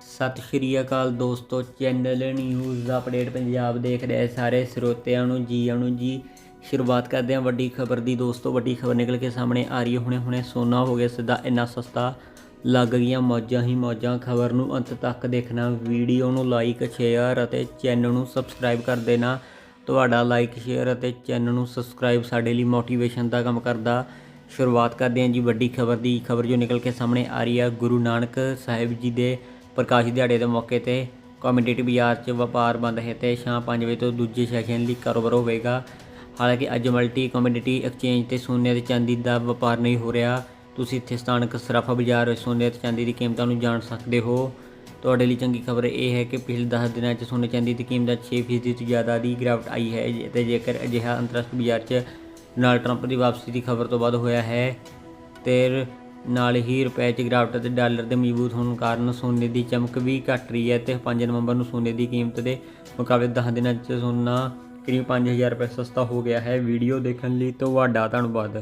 ਸਤਿ ਸ਼੍ਰੀ ਅਕਾਲ ਦੋਸਤੋ ਚੈਨਲ ਨਿਊਜ਼ ਦਾ ਅਪਡੇਟ ਪੰਜਾਬ ਦੇਖ ਰਹੇ ਸਾਰੇ ਸਰੋਤਿਆਂ ਨੂੰ ਜੀ ਆਇਆਂ ਨੂੰ ਜੀ। ਸ਼ੁਰੂਆਤ ਕਰਦੇ ਹਾਂ ਵੱਡੀ ਖਬਰ ਦੀ। ਦੋਸਤੋ, ਵੱਡੀ ਖਬਰ ਨਿਕਲ ਕੇ ਸਾਹਮਣੇ ਆ ਰਹੀ ਹੈ। ਹੁਣੇ ਹੁਣੇ ਸੋਨਾ ਹੋ ਗਿਆ ਸਿੱਧਾ, ਇੰਨਾ ਸਸਤਾ ਲੱਗ ਗਈਆਂ ਮੌਜਾਂ ਹੀ ਮੌਜਾਂ। ਖਬਰ ਨੂੰ ਅੰਤ ਤੱਕ ਦੇਖਣਾ ਵੀਡੀਓ ਨੂੰ ਲਾਈਕ ਸ਼ੇਅਰ ਅਤੇ ਚੈਨਲ ਨੂੰ ਸਬਸਕ੍ਰਾਈਬ ਕਰ ਦੇਣਾ। ਤੁਹਾਡਾ ਲਾਈਕ ਸ਼ੇਅਰ ਅਤੇ ਚੈਨਲ ਨੂੰ ਸਬਸਕ੍ਰਾਈਬ ਸਾਡੇ ਲਈ ਮੋਟੀਵੇਸ਼ਨ ਦਾ ਕੰਮ ਕਰਦਾ। ਸ਼ੁਰੂਆਤ ਕਰਦੇ ਹਾਂ ਜੀ ਵੱਡੀ ਖਬਰ ਦੀ। ਖਬਰ ਜੋ ਨਿਕਲ ਕੇ ਸਾਹਮਣੇ ਆ ਰਹੀ ਹੈ, ਗੁਰੂ ਨਾਨਕ ਸਾਹਿਬ ਜੀ ਦੇ ਪ੍ਰਕਾਸ਼ ਦਿਹਾੜੇ ਦੇ ਮੌਕੇ ਤੇ ਕਮਿਊਨਿਟੀ ਬਾਜ਼ਾਰ 'ਚ ਵਪਾਰ ਬੰਦ ਹੈ ਤੇ ਸ਼ਾਮ 5 ਵਜੇ ਤੋਂ ਦੂਜੇ ਸੈਸ਼ਨ ਲਈ ਕਾਰੋਬਾਰ ਹੋਵੇਗਾ। ਹਾਲਾਂਕਿ ਅੱਜ ਮਲਟੀ ਕਮਿਊਨਿਟੀ ਐਕਸਚੇਂਜ ਤੇ ਸੋਨੇ ਅਤੇ ਚਾਂਦੀ ਦਾ ਵਪਾਰ ਨਹੀਂ ਹੋ ਰਿਹਾ। ਤੁਸੀਂ ਇੱਥੇ ਸਥਾਨਕ ਸਰਾਫਾ ਬਾਜ਼ਾਰ ਵਿੱਚ ਸੋਨੇ ਅਤੇ ਚਾਂਦੀ ਦੀ ਕੀਮਤਾਂ ਨੂੰ ਜਾਣ ਸਕਦੇ ਹੋ। ਤੁਹਾਡੇ ਲਈ ਚੰਗੀ ਖਬਰ ਇਹ ਹੈ ਕਿ ਪਿਛਲੇ 10 ਦਿਨਾਂ 'ਚ ਸੋਨੇ ਚਾਂਦੀ ਦੀ ਕੀਮਤ 6% ਤੋਂ ਜ਼ਿਆਦਾ ਦੀ ਗਿਰਾਵਟ ਆਈ ਹੈ ਤੇ ਜੇਕਰ ਅਜਿਹਾ ਅੰਤਰਰਾਸ਼ਟਰੀ ਬਾਜ਼ਾਰ 'ਚ ਡੋਨਾਲਡ ਟਰੰਪ ਦੀ ਵਾਪਸੀ ਦੀ ਖਬਰ ਤੋਂ ਬਾਅਦ ਹੋਇਆ ਹੈ, ਤੇ ਨਾਲ ਹੀ ਰੁਪਏ 'ਚ ਗਿਰਾਵਟ ਅਤੇ ਡਾਲਰ ਦੇ ਮਜ਼ਬੂਤ ਹੋਣ ਕਾਰਨ ਸੋਨੇ ਦੀ ਚਮਕ ਵੀ ਘਟ ਰਹੀ ਹੈ ਤੇ 5 ਨਵੰਬਰ ਨੂੰ ਸੋਨੇ ਦੀ ਕੀਮਤ ਦੇ ਮੁਕਾਬਲੇ 10 ਦਿਨਾਂ 'ਚ ਸੋਨਾ ਕਰੀਬ 5000 ਰੁਪਏ ਸਸਤਾ ਹੋ ਗਿਆ ਹੈ। ਵੀਡੀਓ ਦੇਖਣ ਲਈ ਤੁਹਾਡਾ ਧੰਨਵਾਦ।